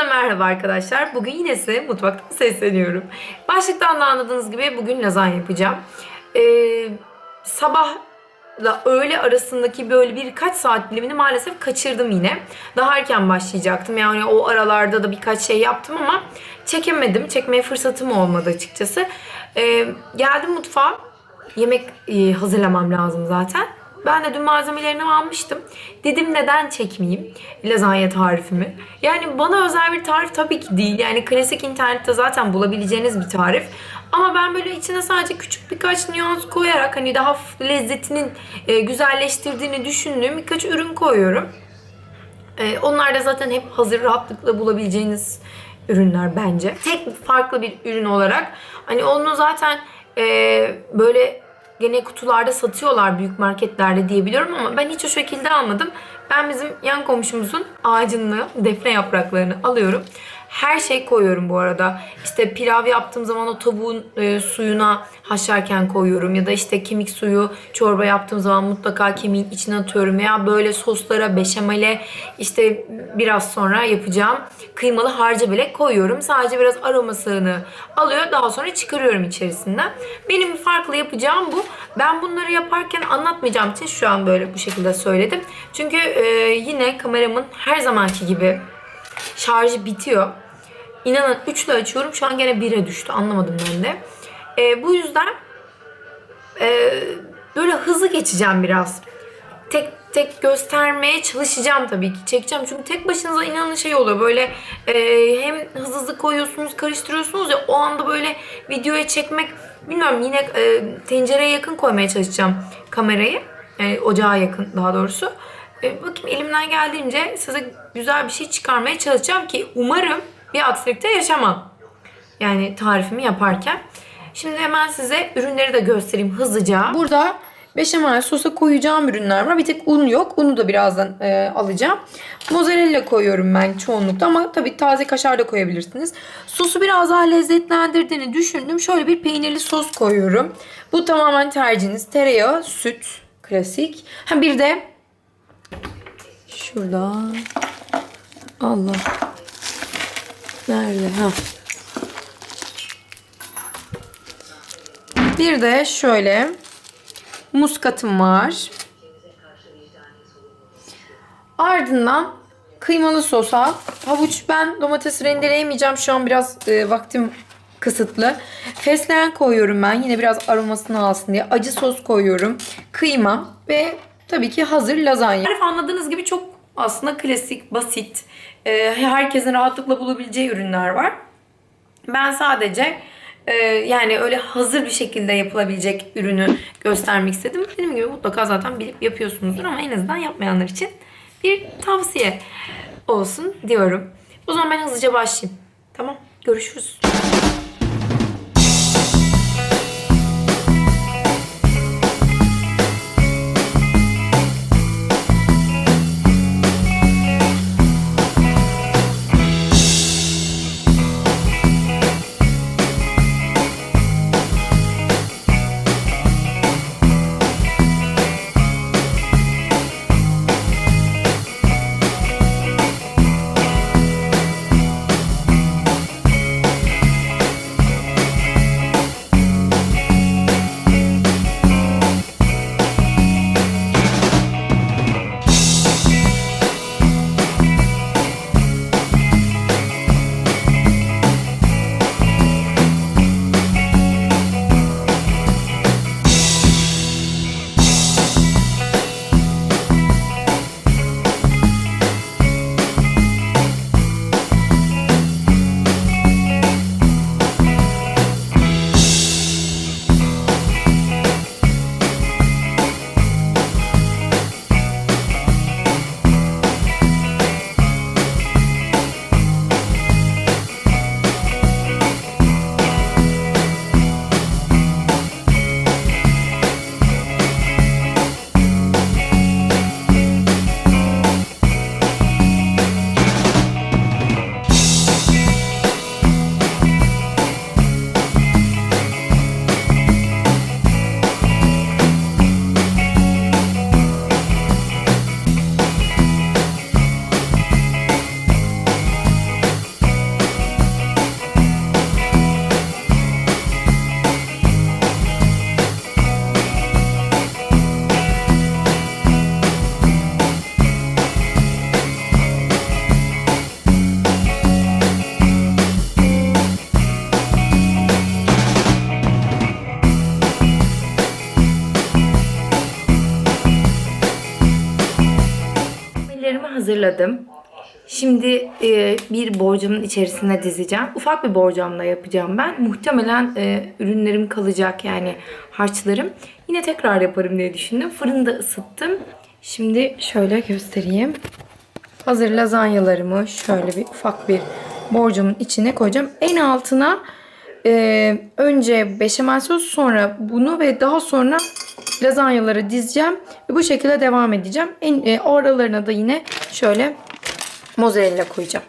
Herkese merhaba arkadaşlar. Bugün yine size mutfaktan sesleniyorum. Başlıktan da anladığınız gibi bugün lazanya yapacağım. Ee, sabahla öğle arasındaki böyle birkaç saat dilimini maalesef kaçırdım yine. Daha erken başlayacaktım. Yani o aralarda da birkaç şey yaptım ama çekemedim. Çekmeye fırsatım olmadı açıkçası. Ee, geldim mutfağa. Yemek e, hazırlamam lazım zaten. Ben de dün malzemelerini almıştım. Dedim neden çekmeyeyim lazanya tarifimi. Yani bana özel bir tarif tabii ki değil. Yani klasik internette zaten bulabileceğiniz bir tarif. Ama ben böyle içine sadece küçük birkaç nüans koyarak hani daha lezzetinin e, güzelleştirdiğini düşündüğüm birkaç ürün koyuyorum. E, onlar da zaten hep hazır rahatlıkla bulabileceğiniz ürünler bence. Tek farklı bir ürün olarak hani onu zaten e, böyle gene kutularda satıyorlar büyük marketlerde diyebiliyorum ama ben hiç o şekilde almadım. Ben bizim yan komşumuzun ağacını, defne yapraklarını alıyorum. Her şey koyuyorum bu arada. İşte pilav yaptığım zaman o tavuğun e, suyuna haşlarken koyuyorum. Ya da işte kemik suyu çorba yaptığım zaman mutlaka kemiğin içine atıyorum. Veya böyle soslara, beşamele işte biraz sonra yapacağım kıymalı harca bile koyuyorum. Sadece biraz aromasını alıyor. Daha sonra çıkarıyorum içerisinden. Benim farklı yapacağım bu. Ben bunları yaparken anlatmayacağım için şu an böyle bu şekilde söyledim. Çünkü e, yine kameramın her zamanki gibi şarjı bitiyor. İnanın 3 ile açıyorum. Şu an gene 1'e düştü. Anlamadım ben de. E, bu yüzden e, böyle hızlı geçeceğim biraz. Tek tek göstermeye çalışacağım tabii ki. Çekeceğim. Çünkü tek başınıza inanın şey oluyor. Böyle e, hem hızlı hızlı koyuyorsunuz, karıştırıyorsunuz ya o anda böyle videoya çekmek bilmiyorum yine e, tencereye yakın koymaya çalışacağım kamerayı. Yani ocağa yakın daha doğrusu. E, bakayım elimden geldiğince size güzel bir şey çıkarmaya çalışacağım ki umarım bir aksilikte yaşamam. Yani tarifimi yaparken. Şimdi hemen size ürünleri de göstereyim hızlıca. Burada beşamel sosa koyacağım ürünler var. Bir tek un yok. Unu da birazdan e, alacağım. Mozzarella koyuyorum ben çoğunlukla ama tabii taze kaşar da koyabilirsiniz. Sosu biraz daha lezzetlendirdiğini düşündüm. Şöyle bir peynirli sos koyuyorum. Bu tamamen tercihiniz. Tereyağı, süt, klasik. Ha bir de şurada Allah Nerede? Ha. Bir de şöyle muskatım var. Ardından kıymalı sosa havuç ben domates rendeleyemeyeceğim. Şu an biraz e, vaktim kısıtlı. Fesleğen koyuyorum ben. Yine biraz aromasını alsın diye. Acı sos koyuyorum. Kıyma ve tabii ki hazır lazanya. Tarif anladığınız gibi çok aslında klasik, basit, e, herkesin rahatlıkla bulabileceği ürünler var. Ben sadece e, yani öyle hazır bir şekilde yapılabilecek ürünü göstermek istedim. Benim gibi mutlaka zaten bilip yapıyorsunuzdur ama en azından yapmayanlar için bir tavsiye olsun diyorum. O zaman ben hızlıca başlayayım. Tamam, görüşürüz. Hazırladım. Şimdi e, bir borcamın içerisine dizeceğim. Ufak bir borcamla yapacağım ben. Muhtemelen e, ürünlerim kalacak yani harçlarım. Yine tekrar yaparım diye düşündüm. Fırında ısıttım. Şimdi şöyle göstereyim. Hazır lazanyalarımı şöyle bir ufak bir borcamın içine koyacağım. En altına e, önce beşamel sos sonra bunu ve daha sonra lazanyaları dizeceğim. Ve bu şekilde devam edeceğim. En, e, o aralarına da yine şöyle mozzarella koyacağım.